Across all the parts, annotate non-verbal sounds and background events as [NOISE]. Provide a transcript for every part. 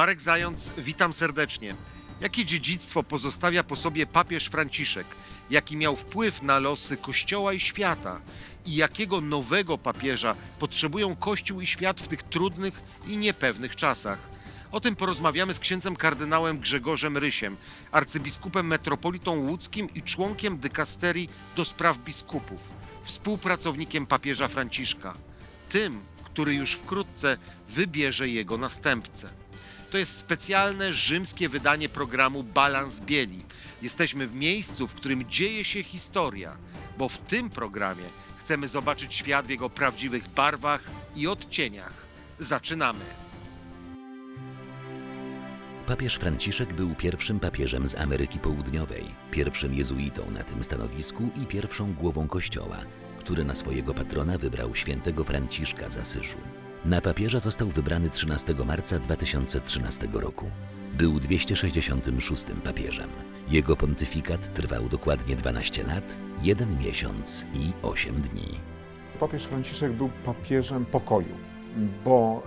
Marek Zając, witam serdecznie. Jakie dziedzictwo pozostawia po sobie papież Franciszek? Jaki miał wpływ na losy Kościoła i świata? I jakiego nowego papieża potrzebują Kościół i świat w tych trudnych i niepewnych czasach? O tym porozmawiamy z księdzem kardynałem Grzegorzem Rysiem, arcybiskupem metropolitą łódzkim i członkiem dykasterii do spraw biskupów, współpracownikiem papieża Franciszka, tym, który już wkrótce wybierze jego następcę. To jest specjalne rzymskie wydanie programu Balans Bieli. Jesteśmy w miejscu, w którym dzieje się historia, bo w tym programie chcemy zobaczyć świat w jego prawdziwych barwach i odcieniach. Zaczynamy! Papież Franciszek był pierwszym papieżem z Ameryki Południowej, pierwszym jezuitą na tym stanowisku i pierwszą głową Kościoła, który na swojego patrona wybrał świętego Franciszka z Asyżu. Na papieża został wybrany 13 marca 2013 roku. Był 266 papieżem. Jego pontyfikat trwał dokładnie 12 lat, 1 miesiąc i 8 dni. Papież Franciszek był papieżem pokoju, bo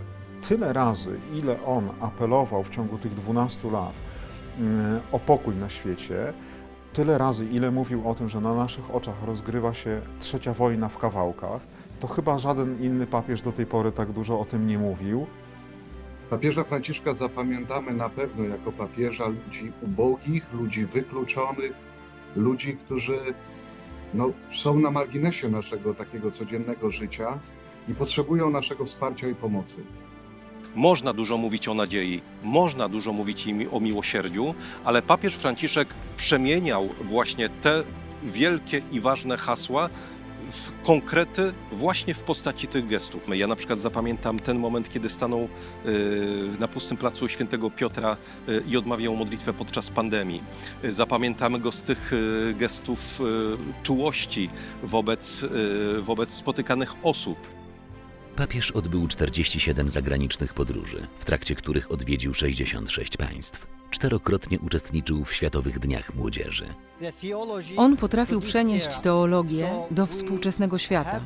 tyle razy, ile on apelował w ciągu tych 12 lat mm, o pokój na świecie, tyle razy, ile mówił o tym, że na naszych oczach rozgrywa się trzecia wojna w kawałkach, to chyba żaden inny papież do tej pory tak dużo o tym nie mówił. Papieża Franciszka zapamiętamy na pewno jako papieża ludzi ubogich, ludzi wykluczonych, ludzi, którzy no, są na marginesie naszego takiego codziennego życia i potrzebują naszego wsparcia i pomocy. Można dużo mówić o nadziei, można dużo mówić im o miłosierdziu, ale papież Franciszek przemieniał właśnie te wielkie i ważne hasła w konkrety właśnie w postaci tych gestów. Ja na przykład zapamiętam ten moment, kiedy stanął y, na pustym placu świętego Piotra y, i odmawiał modlitwę podczas pandemii. Y, Zapamiętamy go z tych gestów czułości wobec, wobec spotykanych osób. Papież odbył 47 zagranicznych podróży, w trakcie których odwiedził 66 państw. Czterokrotnie uczestniczył w Światowych Dniach Młodzieży. On potrafił przenieść teologię do współczesnego świata.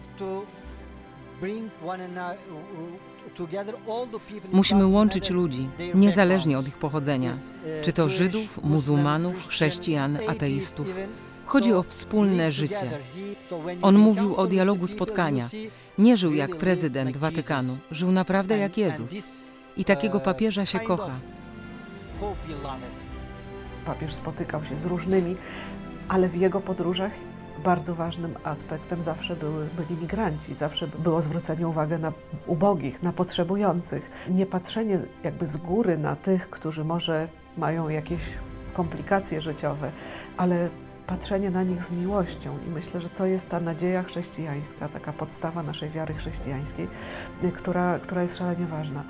Musimy łączyć ludzi, niezależnie od ich pochodzenia, czy to Żydów, muzułmanów, chrześcijan, ateistów. Chodzi o wspólne życie. On mówił o dialogu spotkania. Nie żył jak prezydent Watykanu, żył naprawdę jak Jezus. I takiego papieża się kocha. Papież spotykał się z różnymi, ale w jego podróżach bardzo ważnym aspektem zawsze były, byli migranci, zawsze było zwrócenie uwagi na ubogich, na potrzebujących. Nie patrzenie jakby z góry na tych, którzy może mają jakieś komplikacje życiowe, ale patrzenie na nich z miłością. I myślę, że to jest ta nadzieja chrześcijańska, taka podstawa naszej wiary chrześcijańskiej, która, która jest szalenie ważna.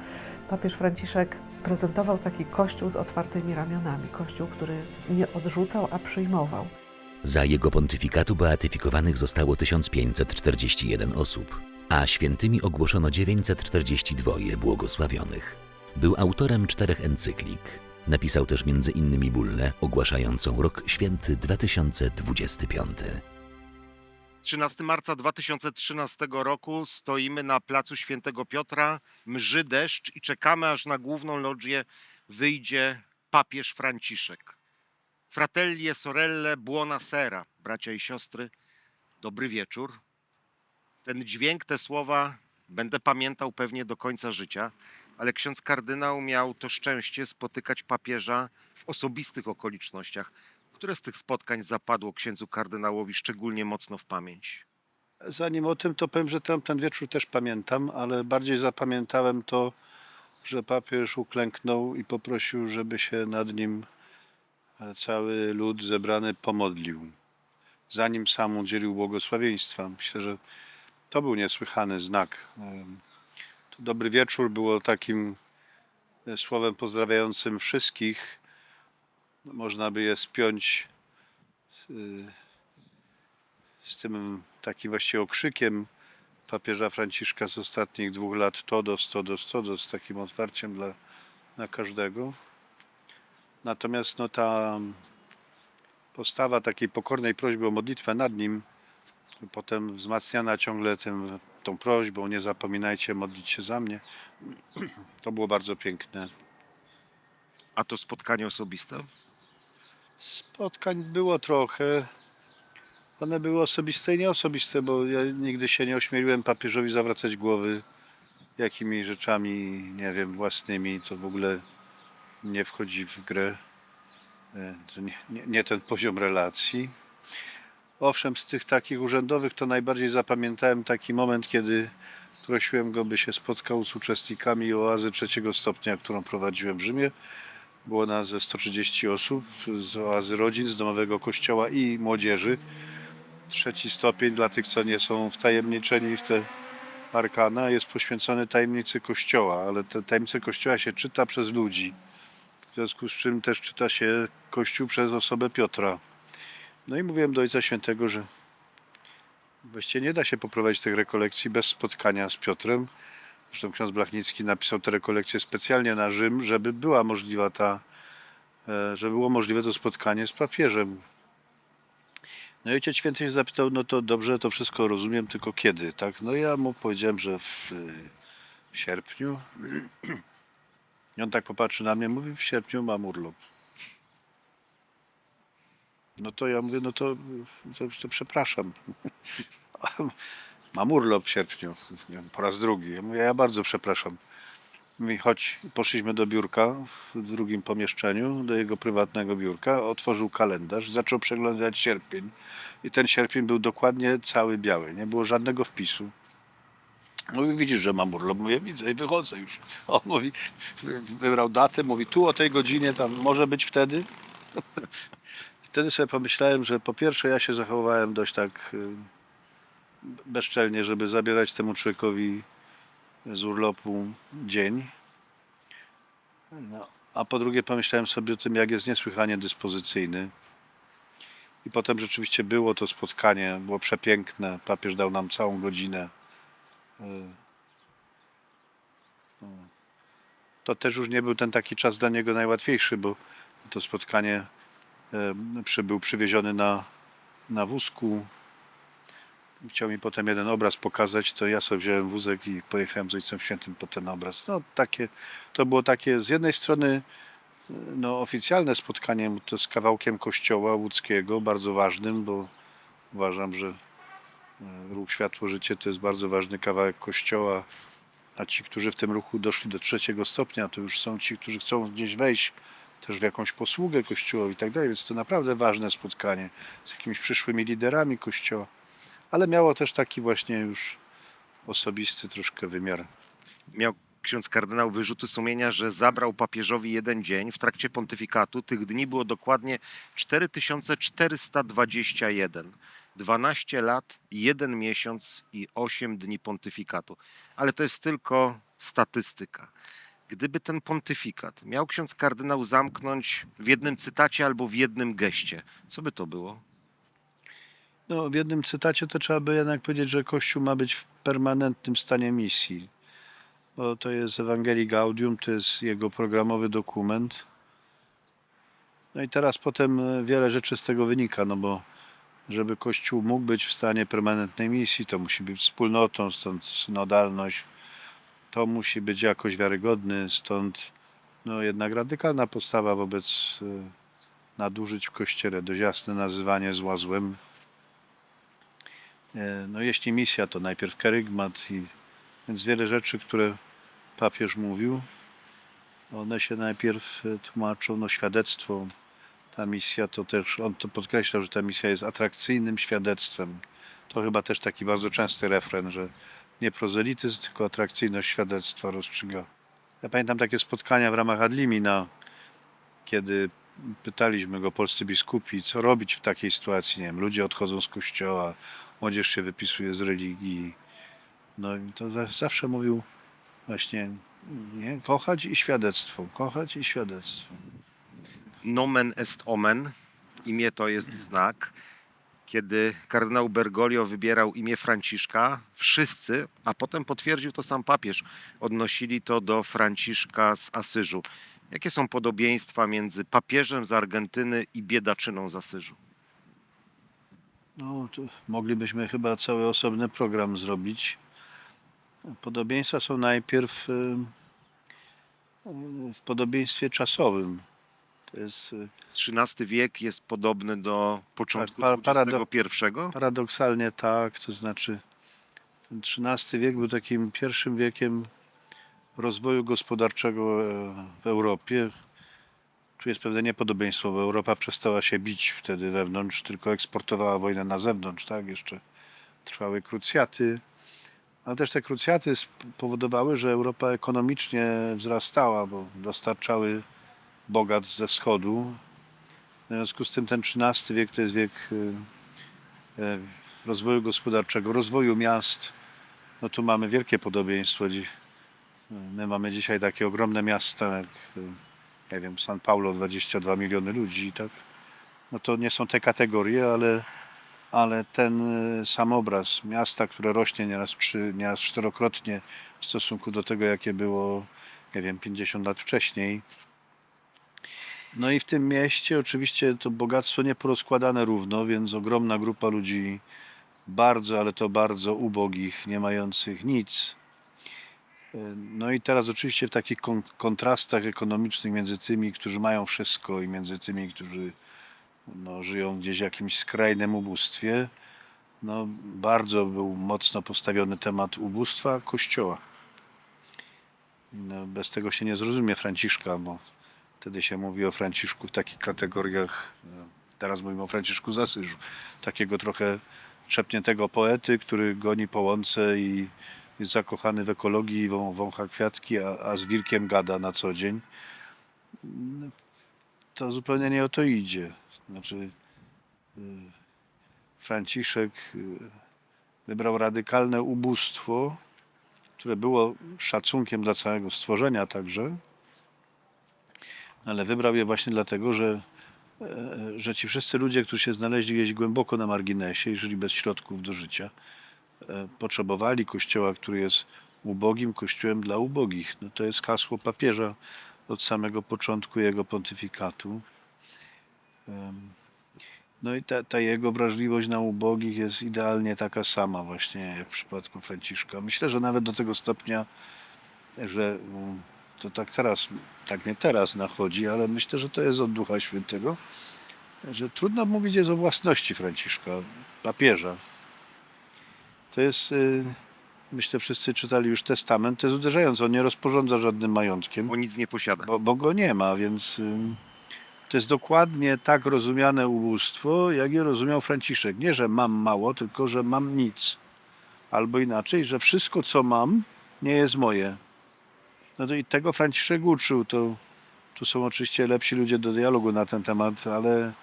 Papież Franciszek prezentował taki kościół z otwartymi ramionami, kościół, który nie odrzucał, a przyjmował. Za jego pontyfikatu beatyfikowanych zostało 1541 osób, a świętymi ogłoszono 942 błogosławionych. Był autorem czterech encyklik. Napisał też między innymi bullę ogłaszającą rok święty 2025. 13 marca 2013 roku stoimy na placu Świętego Piotra, mrzy deszcz i czekamy, aż na główną lodżię wyjdzie papież Franciszek. Fratelli e sorelle, buona sera, bracia i siostry, dobry wieczór. Ten dźwięk, te słowa będę pamiętał pewnie do końca życia, ale ksiądz kardynał miał to szczęście spotykać papieża w osobistych okolicznościach. Które z tych spotkań zapadło księdzu kardynałowi szczególnie mocno w pamięć? Zanim o tym, to powiem, że tam ten wieczór też pamiętam, ale bardziej zapamiętałem to, że papież uklęknął i poprosił, żeby się nad nim e, cały lud zebrany pomodlił, zanim sam udzielił błogosławieństwa. Myślę, że to był niesłychany znak. To dobry wieczór było takim e, słowem pozdrawiającym wszystkich. Można by je spiąć y, z tym takim właściwie okrzykiem papieża Franciszka z ostatnich dwóch lat Todos, Todos, Todos, z takim otwarciem dla, dla każdego. Natomiast no, ta postawa takiej pokornej prośby o modlitwę nad nim, potem wzmacniana ciągle tym, tą prośbą, nie zapominajcie modlić się za mnie, to było bardzo piękne. A to spotkanie osobiste? Spotkań było trochę. One były osobiste i nieosobiste, bo ja nigdy się nie ośmieliłem papieżowi zawracać głowy jakimi rzeczami, nie wiem, własnymi. To w ogóle nie wchodzi w grę. E, nie, nie, nie ten poziom relacji. Owszem, z tych takich urzędowych to najbardziej zapamiętałem taki moment, kiedy prosiłem go, by się spotkał z uczestnikami oazy trzeciego stopnia, którą prowadziłem w Rzymie. Było nas ze 130 osób z oazy rodzin, z domowego kościoła i młodzieży. Trzeci stopień dla tych, co nie są wtajemniczeni w te arkana, jest poświęcony tajemnicy kościoła, ale te tajemnice kościoła się czyta przez ludzi. W związku z czym też czyta się kościół przez osobę Piotra. No i mówiłem do Ojca Świętego, że właściwie nie da się poprowadzić tych rekolekcji bez spotkania z Piotrem. Zresztą ksiądz Blachnicki napisał te rekolekcje specjalnie na Rzym, żeby była możliwa ta, e, żeby było możliwe to spotkanie z papieżem. No i ojciec święty się zapytał, no to dobrze, to wszystko rozumiem, tylko kiedy, tak? No ja mu powiedziałem, że w, w sierpniu. I on tak popatrzy na mnie, mówi, w sierpniu mam urlop. No to ja mówię, no to, to, to przepraszam. [LAUGHS] Mam urlop w sierpniu, po raz drugi. Ja mówię, ja bardzo przepraszam. Mówi, chodź, poszliśmy do biurka w drugim pomieszczeniu, do jego prywatnego biurka, otworzył kalendarz, zaczął przeglądać sierpień i ten sierpień był dokładnie cały biały, nie było żadnego wpisu. Mówi, widzisz, że mam urlop. Mówię, widzę i wychodzę już. [LAUGHS] On mówi, wybrał datę, mówi, tu o tej godzinie, tam może być wtedy. [LAUGHS] Wtedy sobie pomyślałem, że po pierwsze ja się zachowałem dość tak y, bezczelnie, żeby zabierać temu człowiekowi z urlopu dzień. No, a po drugie pomyślałem sobie o tym, jak jest niesłychanie dyspozycyjny. I potem rzeczywiście było to spotkanie, było przepiękne. Papież dał nam całą godzinę. Y, no. To też już nie był ten taki czas dla niego najłatwiejszy, bo to spotkanie y, przybył przywieziony na, na wózku chciał mi potem jeden obraz pokazać, to ja sobie wziąłem wózek i pojechałem z Ojcem Świętym po ten obraz. No takie, to było takie z jednej strony no, oficjalne spotkanie to z kawałkiem kościoła łódzkiego, bardzo ważnym, bo uważam, że e, ruch Światło Życie to jest bardzo ważny kawałek kościoła, a ci, którzy w tym ruchu doszli do trzeciego stopnia, to już są ci, którzy chcą gdzieś wejść też w jakąś posługę kościołowi i tak dalej, więc to naprawdę ważne spotkanie z jakimiś przyszłymi liderami kościoła ale miało też taki właśnie już osobisty troszkę wymiar. Miał ksiądz kardynał wyrzuty sumienia, że zabrał papieżowi jeden dzień w trakcie pontyfikatu. Tych dni było dokładnie 4421. 12 lat, 1 miesiąc i 8 dni pontyfikatu. Ale to jest tylko statystyka. Gdyby ten pontyfikat miał ksiądz kardynał zamknąć w jednym cytacie albo w jednym geście, co by to było? No, w jednym cytacie to trzeba by jednak powiedzieć, że Kościół ma być w permanentnym stanie misji. Bo to jest Ewangelii Gaudium, to jest jego programowy dokument. No i teraz potem e, wiele rzeczy z tego wynika, no bo żeby Kościół mógł być w stanie permanentnej misji, to musi być wspólnotą, stąd synodalność. To musi być jakoś wiarygodny, stąd no, jednak radykalna postawa wobec e, nadużyć w Kościele, dość jasne nazywanie zła złem. E, No jeśli misja, to najpierw kerygmat, i, więc wiele rzeczy, które papież mówił, one się najpierw e, tłumaczą, no świadectwo. Ta misja to też, on to podkreślał, że ta misja jest atrakcyjnym świadectwem. To chyba też taki bardzo częsty refren, że nie prozelityzm, tylko atrakcyjność świadectwa rozstrzyga. Ja pamiętam takie spotkania w ramach Adlimina, kiedy pytaliśmy go, polscy biskupi, co robić w takiej sytuacji, nie wiem, ludzie odchodzą z kościoła, młodzież się wypisuje z religii. No i to za- zawsze mówił właśnie, nie, kochać i świadectwo, kochać i świadectwo. Nomen est omen. Imię to jest znak. Kiedy kardynał Bergoglio wybierał imię Franciszka, wszyscy, a potem potwierdził to sam papież, odnosili to do Franciszka z Asyżu. Jakie są podobieństwa między papieżem z Argentyny i biedaczyną z Asyżu? No, moglibyśmy chyba cały osobny program zrobić. Podobieństwa są najpierw y, w podobieństwie czasowym. To jest y, XIII wiek jest podobny do początku Tak, XXI? paradoksalnie tak, to znaczy ten XIII wiek był takim pierwszym wiekiem rozwoju gospodarczego e, w Europie. Tu jest pewne niepodobieństwo, bo Europa przestała się bić wtedy wewnątrz, tylko eksportowała wojnę na zewnątrz, tak? Jeszcze trwały krucjaty. Ale też te krucjaty spowodowały, że Europa ekonomicznie wzrastała, bo dostarczały bogactw ze wschodu. W związku z tym ten XIII wiek to jest wiek y, e, rozwoju gospodarczego, rozwoju miast. No tu mamy wielkie podobieństwo. Dzi- My mamy dzisiaj takie ogromne miasta, jak nie wiem, San Paulo 22 miliony ludzi, tak? No to nie są te kategorie, ale, ale ten y, sam obraz miasta, które rośnie nieraz, trzy, nieraz czterokrotnie w stosunku do tego, jakie było, nie wiem, 50 lat wcześniej. No i w tym mieście oczywiście to bogactwo nie porozkładane równo, więc ogromna grupa ludzi bardzo, ale to bardzo ubogich, nie mających nic. No i teraz oczywiście w takich kon- kontrastach ekonomicznych między tymi, którzy mają wszystko i między tymi, którzy no, żyją gdzieś w jakimś skrajnym ubóstwie, no, bardzo był mocno postawiony temat ubóstwa kościoła. No, bez tego się nie zrozumie Franciszka, bo wtedy się mówi o Franciszku w takich kategoriach, no, teraz mówimy o Franciszku z Asyżu, takiego trochę szepniętego poety, który goni po łące i jest zakochany w ekologii i wą- wącha kwiatki, a, a z wilkiem gada na co dzień. To zupełnie nie o to idzie. Znaczy, y, Franciszek y, wybrał radykalne ubóstwo, które było szacunkiem dla całego stworzenia także, ale wybrał je właśnie dlatego, że, e, że ci wszyscy ludzie, którzy się znaleźli gdzieś głęboko na marginesie i żyli bez środków do życia, e, potrzebowali kościoła, który jest ubogim kościołem dla ubogich. No to jest hasło papieża od samego początku jego pontyfikatu. No i ta, ta jego wrażliwość na ubogich jest idealnie taka sama właśnie jak w przypadku Franciszka. Myślę, że nawet do tego stopnia, że mm, to tak teraz, tak nie teraz nachodzi, ale myślę, że to jest od Ducha Świętego, że trudno mówić jest o własności Franciszka, papieża. To jest, y, myślę, wszyscy czytali już testament, to jest uderzające, on nie rozporządza żadnym majątkiem Bo nic nie posiada. bo, bo go nie ma, więc ym, to jest dokładnie tak rozumiane ubóstwo, jak je rozumiał Franciszek. Nie, że mam mało, tylko że mam nic. Albo inaczej, że wszystko, co mam, nie jest moje. No to i tego Franciszek uczył. To, tu są oczywiście lepsi ludzie do dialogu na ten temat, ale,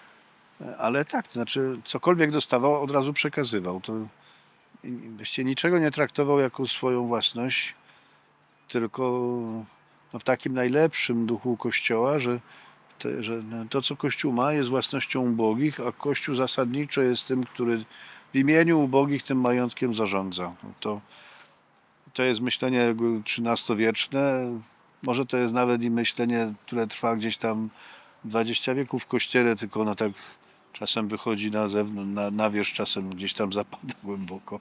ale tak, to znaczy cokolwiek dostawał, od razu przekazywał. To właściwie niczego nie traktował jako swoją własność, tylko no, w takim najlepszym duchu Kościoła, że, te, że to, co Kościół ma, jest własnością ubogich, a Kościół zasadniczo jest tym, który w imieniu ubogich tym majątkiem zarządza. No To, to jest myślenie XIII-wieczne, może to jest nawet i myślenie, które trwa gdzieś tam 20 wieków w Kościele, tylko ono tak czasem wychodzi na zewnątrz, na, na wierzch, czasem gdzieś tam zapada głęboko.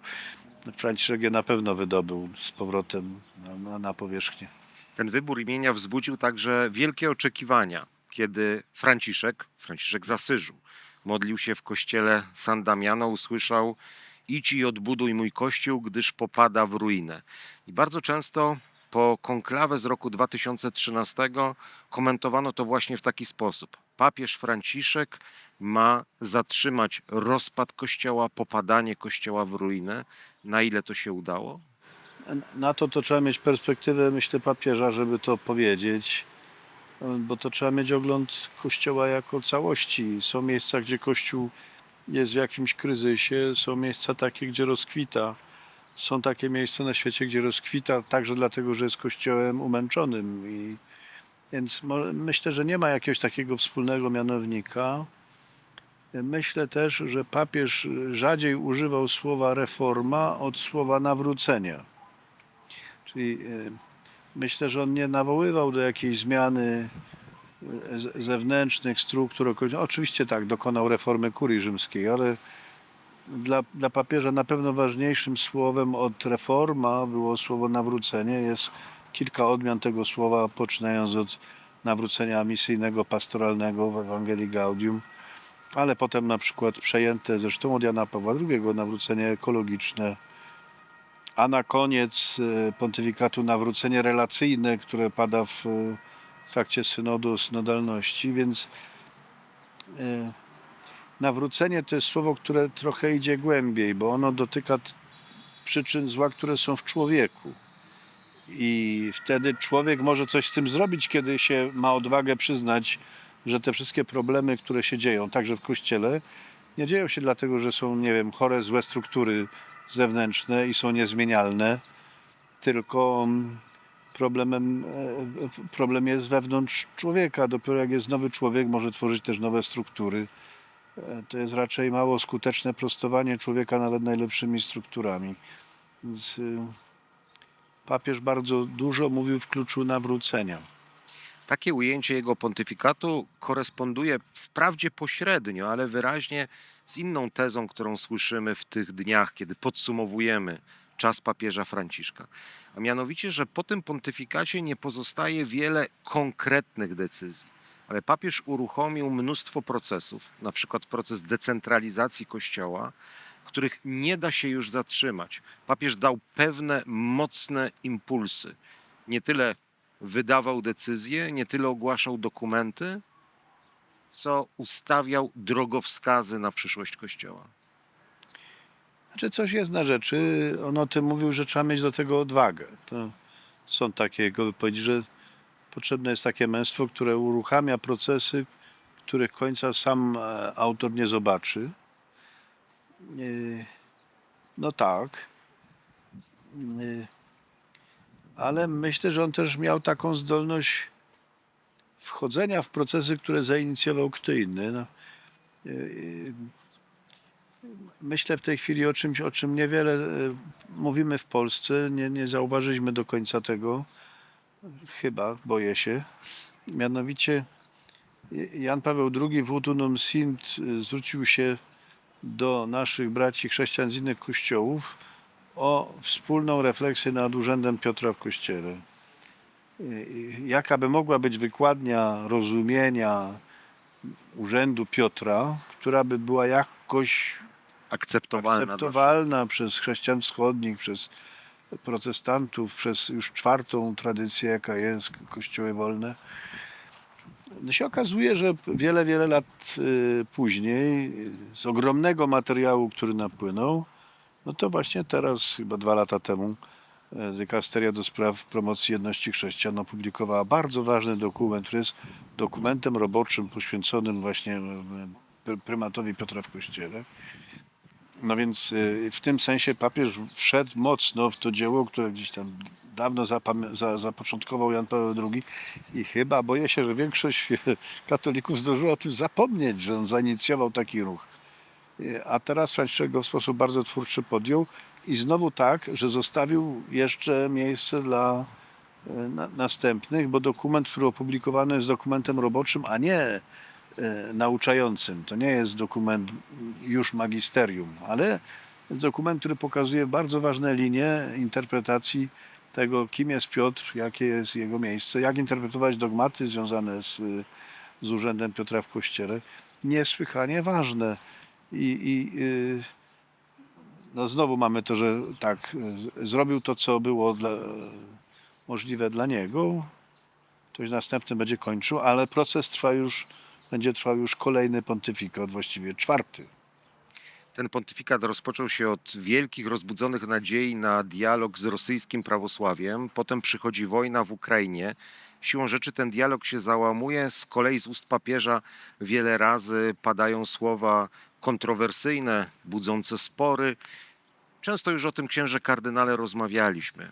Franciszek je na pewno wydobył z powrotem na, na, powierzchnię. Ten wybór imienia wzbudził także wielkie oczekiwania, kiedy Franciszek, Franciszek z Asyżu, modlił się w kościele San Damiano, usłyszał idź i odbuduj mój kościół, gdyż popada w ruinę. I bardzo często po konklawę z roku 2013 komentowano to właśnie w taki sposób. Papież Franciszek ma zatrzymać rozpad kościoła, popadanie kościoła w ruinę. Na ile to się udało? Na to to trzeba mieć perspektywę, myślę, papieża, żeby to powiedzieć, bo to trzeba mieć ogląd Kościoła jako całości. Są miejsca, gdzie Kościół jest w jakimś kryzysie, są miejsca takie, gdzie rozkwita. Są takie miejsca na świecie, gdzie rozkwita także dlatego, że jest Kościołem umęczonym. I więc myślę, że nie ma jakiegoś takiego wspólnego mianownika. Myślę też, że papież rzadziej używał słowa reforma od słowa nawrócenia. Czyli e, myślę, że on nie nawoływał do jakiejś zmiany e, zewnętrznych struktur. Oczywiście tak, dokonał reformy kurii rzymskiej, ale dla, dla papieża na pewno ważniejszym słowem od reforma było słowo nawrócenie. Jest kilka odmian tego słowa, poczynając od nawrócenia misyjnego, pastoralnego w Ewangelii Gaudium, ale potem na przykład przejęte zresztą od Jana Pawła II nawrócenie ekologiczne, a na koniec e, pontyfikatu nawrócenie relacyjne, które pada w e, trakcie synodu, synodalności, więc e, nawrócenie to jest słowo, które trochę idzie głębiej, bo ono dotyka przyczyn zła, które są w człowieku. I wtedy człowiek może coś z tym zrobić, kiedy się ma odwagę przyznać, że te wszystkie problemy, które się dzieją, także w kościele, nie dzieją się dlatego, że są, nie wiem, chore, złe struktury zewnętrzne i są niezmienialne, tylko mm, problemem, e, problem jest wewnątrz człowieka. Dopiero jak jest nowy człowiek, może tworzyć też nowe struktury. E, To jest raczej mało skuteczne prostowanie człowieka nawet najlepszymi strukturami. Więc y, papież bardzo dużo mówił w kluczu nawrócenia. Takie ujęcie jego pontyfikatu koresponduje wprawdzie pośrednio, ale wyraźnie z inną tezą, którą słyszymy w tych dniach, kiedy podsumowujemy czas papieża Franciszka. A mianowicie, że po tym pontyfikacie nie pozostaje wiele konkretnych decyzji, ale papież uruchomił mnóstwo procesów, na przykład proces decentralizacji Kościoła, których nie da się już zatrzymać. Papież dał pewne mocne impulsy. Nie tyle wydawał decyzje, nie tyle ogłaszał dokumenty, co ustawiał drogowskazy na przyszłość Kościoła. Znaczy coś jest na rzeczy. On o tym mówił, że trzeba mieć do tego odwagę. To są takie wypowiedzi, że potrzebne jest takie męstwo, które uruchamia procesy, których końca sam e, autor nie zobaczy. E, No tak. E, Ale myślę, że on też miał taką zdolność wchodzenia w procesy, które zainicjował kto inny. No, e, Myślę w tej chwili o czymś, o czym niewiele mówimy w Polsce. Nie, nie zauważyliśmy do końca tego. Chyba, boję się. Mianowicie Jan Paweł II w Udunum Sint zwrócił się do naszych braci chrześcijan z innych kościołów o wspólną refleksję nad urzędem Piotra w kościele. Jaka by mogła być wykładnia rozumienia urzędu Piotra, która by była jakoś Akceptowalna. akceptowalna przez chrześcijan wschodnich, przez protestantów, przez już czwartą tradycję, jaka jest, kościoły wolne. No się okazuje, że wiele, wiele lat y, później, y, z ogromnego materiału, który napłynął, no to właśnie teraz, chyba dwa lata temu, e, Dykasteria do spraw promocji jedności chrześcijan opublikowała bardzo ważny dokument, który jest dokumentem roboczym poświęconym właśnie pr- prymatowi Piotra w Kościele. No więc y, w tym sensie papież wszedł mocno w to dzieło, które gdzieś tam dawno zapoczątkował Jan Paweł II i chyba boję się, że większość [LAUGHS] katolików zdążyła o tym zapomnieć, że on zainicjował taki ruch. Y, A teraz Franciszek go w sposób bardzo twórczy podjął i znowu tak, że zostawił jeszcze miejsce dla y, na, następnych, bo dokument, który opublikowany jest dokumentem roboczym, a nie nauczającym. To nie jest dokument już magisterium, ale jest dokument, który pokazuje bardzo ważne linie interpretacji tego, kim jest Piotr, jakie jest jego miejsce, jak interpretować dogmaty związane z, z urzędem Piotra w Kościele. Niesłychanie ważne. I, i y, no znowu mamy to, że tak, y, zrobił to, co było dla, możliwe dla niego, ktoś następny będzie kończył, ale proces trwa już, będzie trwał już kolejny pontyfikat, właściwie czwarty. Ten pontyfikat rozpoczął się od wielkich, rozbudzonych nadziei na dialog z rosyjskim prawosławiem. Potem przychodzi wojna w Ukrainie. Siłą rzeczy ten dialog się załamuje. Z kolei z ust papieża wiele razy padają słowa kontrowersyjne, budzące spory. Często już o tym księże kardynale rozmawialiśmy.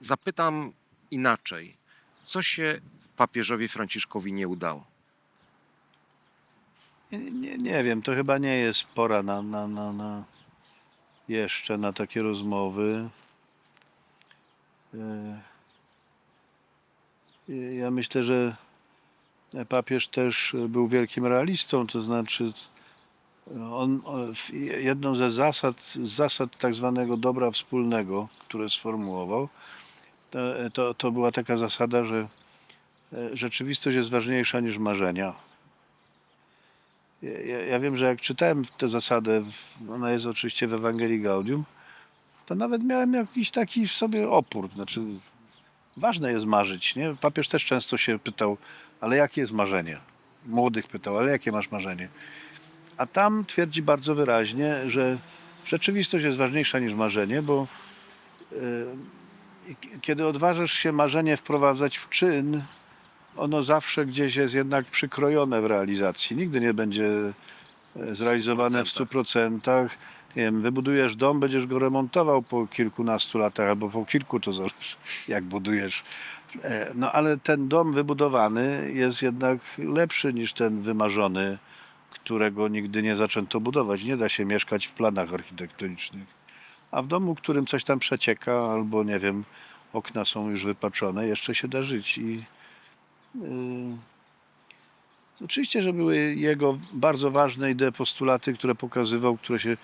Zapytam inaczej. Co się papieżowi Franciszkowi nie udało? Nie, nie, wiem, to chyba nie jest pora na, na, na, na jeszcze na takie rozmowy. E, Ja myślę, że papież też był wielkim realistą, to znaczy on, jedną ze zasad, zasad tak zwanego dobra wspólnego, które sformułował, to, to, to była taka zasada, że e, rzeczywistość jest ważniejsza niż marzenia. Ja, ja, wiem, że jak czytałem tę zasadę, ona jest oczywiście w Ewangelii Gaudium, to nawet miałem jakiś taki w sobie opór. Znaczy, ważne jest marzyć, nie? Papież też często się pytał, ale jakie jest marzenie? Młodych pytał, ale jakie masz marzenie? A tam twierdzi bardzo wyraźnie, że rzeczywistość jest ważniejsza niż marzenie, bo y, k- kiedy odważasz się marzenie wprowadzać w czyn, ono zawsze gdzieś jest jednak przykrojone w realizacji. Nigdy nie będzie e, zrealizowane w 100%. Nie wiem, wybudujesz dom, będziesz go remontował po kilkunastu latach, albo po kilku, to zależy [LAUGHS] jak budujesz. E, No ale ten dom wybudowany jest jednak lepszy niż ten wymarzony, którego nigdy nie zaczęto budować. Nie da się mieszkać w planach architektonicznych. A w domu, którym coś tam przecieka, albo nie wiem, okna są już wypaczone, jeszcze się da żyć. I oczywiście, że były jego bardzo ważne idee, postulaty, które pokazywał, które się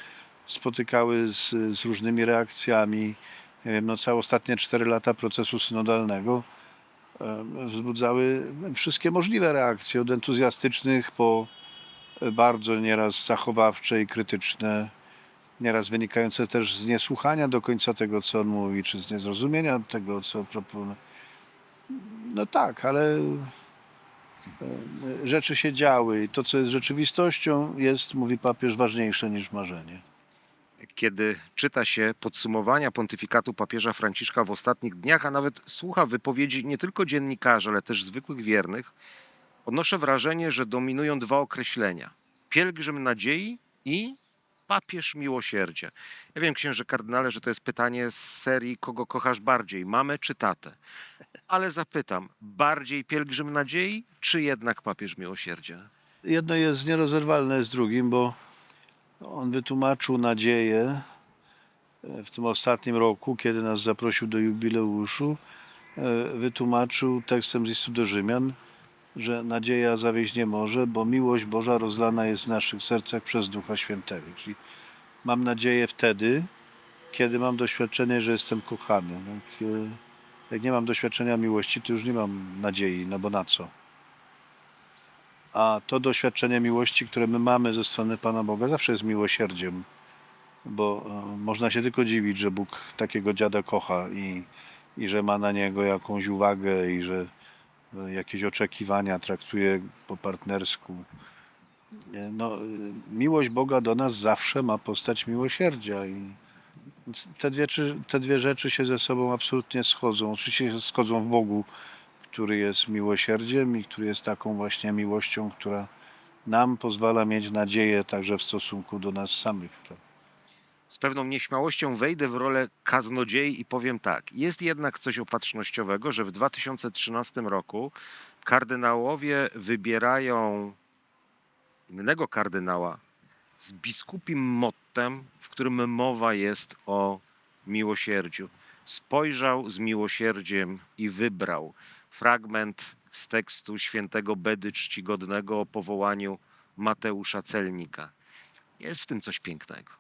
spotykały z, z różnymi reakcjami. Nie wiem, no całe ostatnie cztery lata procesu synodalnego e, wzbudzały wszystkie możliwe reakcje, od entuzjastycznych po bardzo nieraz zachowawcze i krytyczne, nieraz wynikające też z niesłuchania do końca tego, co on mówi, czy z niezrozumienia tego, co proponuje. No tak, ale e, rzeczy się działy i to, co jest rzeczywistością, jest, mówi papież, ważniejsze niż marzenie. Kiedy czyta się podsumowania pontyfikatu papieża Franciszka w ostatnich dniach, a nawet słucha wypowiedzi nie tylko dziennikarzy, ale też zwykłych wiernych, odnoszę wrażenie, że dominują dwa określenia: pielgrzym nadziei i papież miłosierdzia. Ja wiem, księże kardynale, że to jest pytanie z serii Kogo kochasz bardziej, mamę czy tatę? Ale zapytam, bardziej pielgrzym nadziei, czy jednak papież miłosierdzia? Jedno jest nierozerwalne z drugim, bo on wytłumaczył nadzieję e, w tym ostatnim roku, kiedy nas zaprosił do jubileuszu, e, wytłumaczył tekstem z listu do Rzymian, że nadzieja zawieść nie może, bo miłość Boża rozlana jest w naszych sercach przez Ducha Świętego. Czyli mam nadzieję wtedy, kiedy mam doświadczenie, że jestem kochany. Jak, e, jak nie mam doświadczenia miłości, to już nie mam nadziei, no bo na co? A to doświadczenie miłości, które my mamy ze strony Pana Boga, zawsze jest miłosierdziem, bo e, można się tylko dziwić, że Bóg takiego dziada kocha i, i że ma na niego jakąś uwagę i że jakieś oczekiwania traktuje po partnersku. No, miłość Boga do nas zawsze ma postać miłosierdzia i te dwie, te dwie rzeczy się ze sobą absolutnie schodzą. Oczywiście schodzą w Bogu, który jest miłosierdziem i który jest taką właśnie miłością, która nam pozwala mieć nadzieję także w stosunku do nas samych. Tak. Z pewną nieśmiałością wejdę w rolę kaznodziei i powiem tak. Jest jednak coś opatrznościowego, że w 2013 roku kardynałowie wybierają innego kardynała z biskupim mottem, w którym mowa jest o miłosierdziu. Spojrzał z miłosierdziem i wybrał. Fragment z tekstu świętego Bedy Czcigodnego o powołaniu Mateusza Celnika. Jest w tym coś pięknego.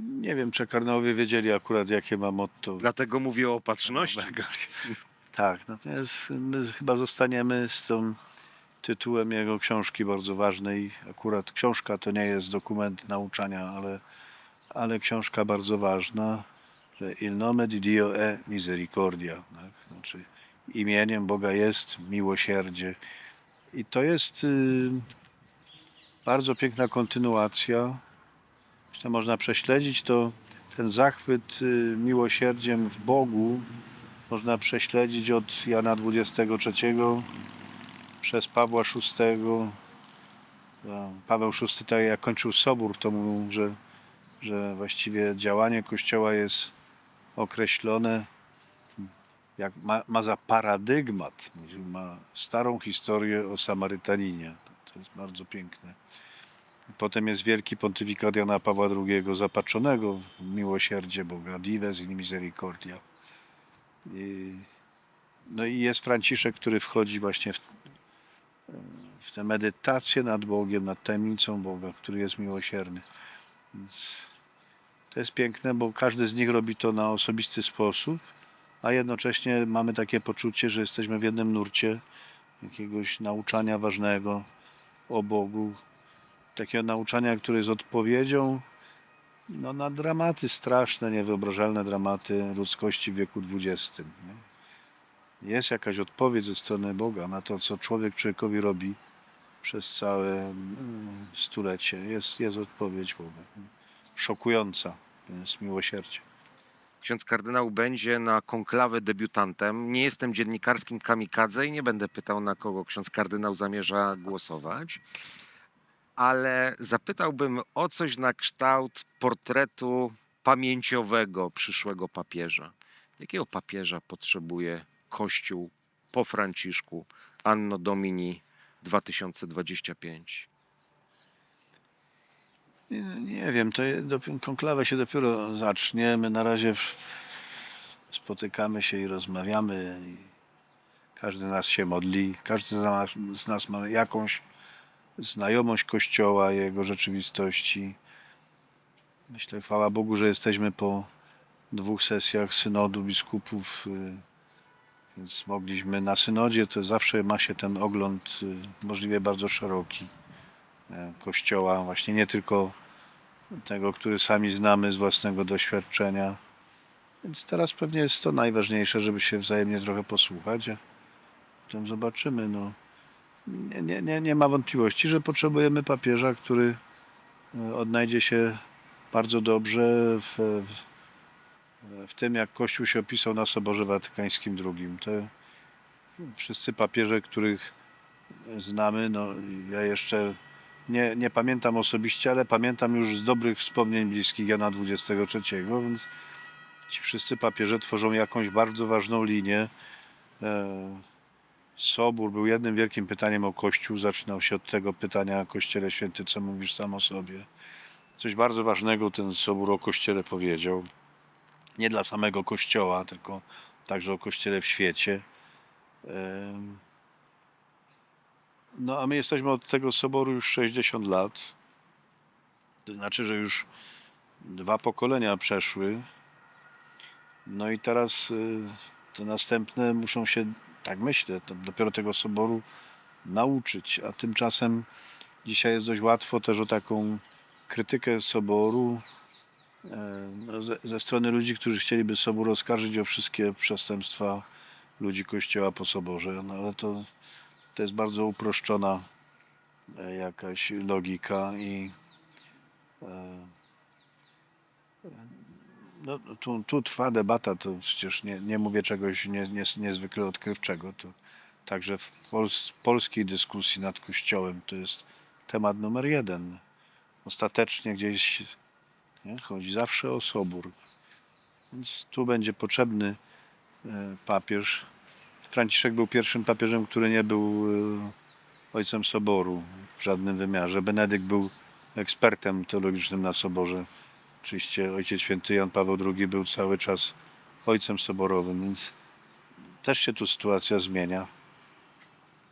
Nie wiem, czy kardynałowie wiedzieli akurat, jakie ma motto. Dlatego mówię o opatrzności. [LAUGHS] Tak, natomiast my chyba zostaniemy z tym tytułem jego książki bardzo ważnej. Akurat książka to nie jest dokument nauczania, ale, ale książka bardzo ważna, że Il nome di Dio è misericordia. Tak? Znaczy imieniem Boga jest miłosierdzie. I to jest y, bardzo piękna kontynuacja. Jeśli można prześledzić, to ten zachwyt y, miłosierdziem w Bogu można prześledzić od Jana XXIII przez Pawła VI. No, Paweł VI, tak jak kończył sobór, to mówił, że, że właściwie działanie Kościoła jest określone, jak ma, ma za paradygmat, ma starą historię o Samarytaninie. To jest bardzo piękne. Potem jest wielki pontyfikat Jana Pawła II, zapatrzonego w miłosierdzie Boga, Dives in Misericordia. I, no i jest Franciszek, który wchodzi właśnie w, w tę medytację nad Bogiem, nad tajemnicą Boga, który jest miłosierny. Więc to jest piękne, bo każdy z nich robi to na osobisty sposób, a jednocześnie mamy takie poczucie, że jesteśmy w jednym nurcie jakiegoś nauczania ważnego o Bogu, takiego nauczania, które jest odpowiedzią no, na dramaty straszne, niewyobrażalne dramaty ludzkości w wieku XX. Nie? Jest jakaś odpowiedź ze strony Boga na to, co człowiek człowiekowi robi przez całe mm, stulecie. Jest, jest odpowiedź Boga. Szokująca. Jest miłosierdzie. Ksiądz kardynał będzie na konklawę debiutantem. Nie jestem dziennikarskim kamikadze i nie będę pytał, na kogo ksiądz kardynał zamierza głosować, ale zapytałbym o coś na kształt portretu pamięciowego przyszłego papieża. Jakiego papieża potrzebuje Kościół po Franciszku Anno Domini 2025? Nie, nie wiem, to dopi- konklawę się dopiero zacznie. My na razie spotykamy się i rozmawiamy. Każdy z nas się modli, każdy z nas ma jakąś znajomość Kościoła, jego rzeczywistości. Myślę, chwała Bogu, że jesteśmy po dwóch sesjach synodu biskupów, y, więc mogliśmy na synodzie, to zawsze ma się ten ogląd y, możliwie bardzo szeroki e, Kościoła, właśnie nie tylko tego, który sami znamy z własnego doświadczenia. Więc teraz pewnie jest to najważniejsze, żeby się wzajemnie trochę posłuchać, a potem zobaczymy. No, nie, nie, nie, ma wątpliwości, że potrzebujemy papieża, który e, odnajdzie się bardzo dobrze w, w, w tym, jak Kościół się opisał na Soborze Watykańskim II. Te wszyscy papieże, których znamy, no ja jeszcze nie, nie pamiętam osobiście, ale pamiętam już z dobrych wspomnień bliskich Jana XXIII, więc ci wszyscy papieże tworzą jakąś bardzo ważną linię. E, Sobór był jednym wielkim pytaniem o Kościół. Zaczynał się od tego pytania Kościele Święty, co mówisz sam o sobie. Coś bardzo ważnego ten Sobór o Kościele powiedział. Nie dla samego Kościoła, tylko także o Kościele w świecie. No, a my jesteśmy od tego soboru już 60 lat. To znaczy, że już dwa pokolenia przeszły. No i teraz y, te następne muszą się, tak myślę, to dopiero tego soboru nauczyć. A tymczasem dzisiaj jest dość łatwo też o taką krytykę soboru e, no, ze, ze strony ludzi, którzy chcieliby sobór oskarżyć o wszystkie przestępstwa ludzi Kościoła po soborze. No ale to to jest bardzo uproszczona e, jakaś logika i e, no, tu, tu trwa debata, to przecież nie, nie mówię czegoś nie, nie, niezwykle odkrywczego. To także w pols, polskiej dyskusji nad Kościołem to jest temat numer jeden. Ostatecznie gdzieś nie, chodzi zawsze o sobór. Więc tu będzie potrzebny e, papież, Franciszek był pierwszym papieżem, który nie był e, ojcem soboru w żadnym wymiarze. Benedykt był ekspertem teologicznym na soborze. Oczywiście ojciec święty Jan Paweł II był cały czas ojcem soborowym, więc też się tu sytuacja zmienia.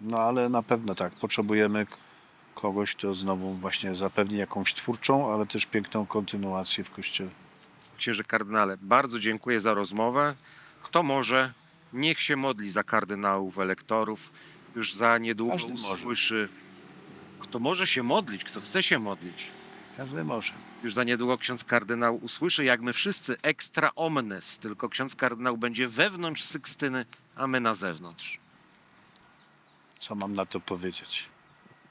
No ale na pewno tak, potrzebujemy kogoś, kto znowu właśnie zapewni jakąś twórczą, ale też piękną kontynuację w Kościele. Księże kardynale, bardzo dziękuję za rozmowę. Kto może, niech się modli za kardynałów, elektorów. Już za niedługo Każdy może. usłyszy. Kto może się modlić, kto chce się modlić. Każdy może. Już za niedługo ksiądz kardynał usłyszy, jak my wszyscy, extra omnes, tylko ksiądz kardynał będzie wewnątrz Sykstyny, a my na zewnątrz. Co mam na to powiedzieć?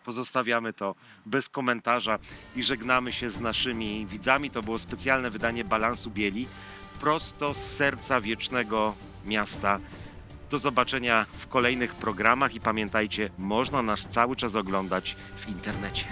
Pozostawiamy to bez komentarza i żegnamy się z naszymi widzami. To było specjalne wydanie Balansu Bieli prosto z serca wiecznego miasta. Do zobaczenia w kolejnych programach i pamiętajcie, można nas cały czas oglądać w internecie.